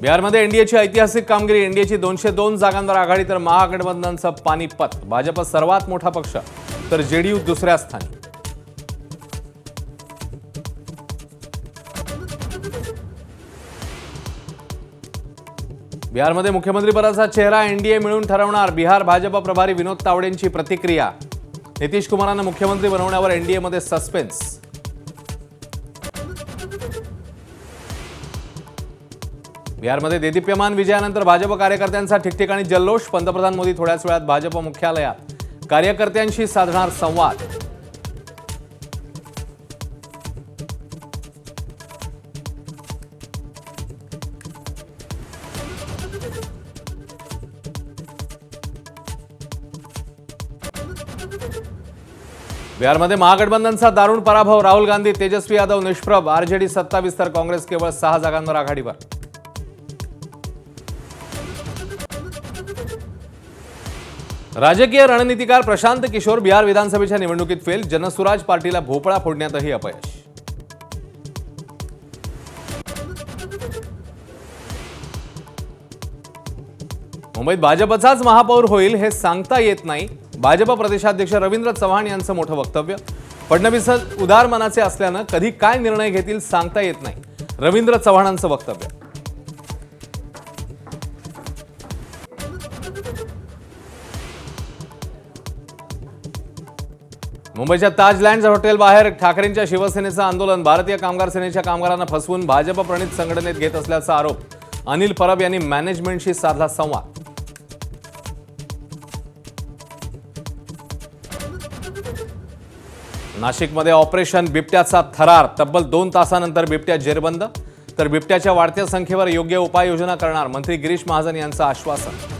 बिहारमध्ये एनडीएची ऐतिहासिक कामगिरी एनडीएची दोनशे दोन जागांवर आघाडी तर महागठबंधनचं पानिपत. भाजप सर्वात मोठा पक्ष तर जेडीयू दुसऱ्या स्थानी. बिहारमध्ये मुख्यमंत्रीपदाचा चेहरा एनडीए मिळून ठरवणार. बिहार भाजप प्रभारी विनोद तावडेंची प्रतिक्रिया. नितीश कुमारांना मुख्यमंत्री बनवण्यावर एनडीएमध्ये सस्पेन्स. बिहारमध्ये देदीप्यमान विजयानंतर भाजप कार्यकर्त्यांचा ठिकठिकाणी जल्लोष. पंतप्रधान मोदी थोड्याच वेळात भाजप मुख्यालयात. कार्यकर्त्यांशी साधणार संवाद. बिहारमध्ये महागठबंधनचा दारुण पराभव. राहुल गांधी तेजस्वी यादव निष्प्रभ. आरजेडी सत्तावीस तर काँग्रेस केवळ सहा जागांवर आघाडीवर. राजकीय रणनीतिकार प्रशांत किशोर बिहार विधानसभेच्या निवडणुकीत फेल. जनसुराज पार्टीला भोपळा फोडण्यातही अपयश. मुंबईत भाजपचाच महापौर होईल हे सांगता येत नाही. भाजप प्रदेशाध्यक्ष रवींद्र चव्हाण यांचं मोठं वक्तव्य. फडणवीस उदार मनाचे असल्यानं कधी काय निर्णय घेतील सांगता येत नाही. रवींद्र चव्हाणांचं वक्तव्य. मुंबईच्या ताज लँड हॉटेल बाहेर ठाकरेंच्या शिवसेनेचं आंदोलन. भारतीय कामगार सेनेच्या कामगारांना फसवून भाजप प्रणित संघटनेत घेत असल्याचा आरोप. अनिल परब यांनी मॅनेजमेंटशी साधला संवाद. नाशिकमध्ये ऑपरेशन बिबट्याचा थरार. तब्बल दोन तासानंतर बिबट्या जेरबंद. तर बिबट्याच्या वाढत्या संख्येवर योग्य उपाययोजना करणार मंत्री गिरीश महाजन यांचं आश्वासन.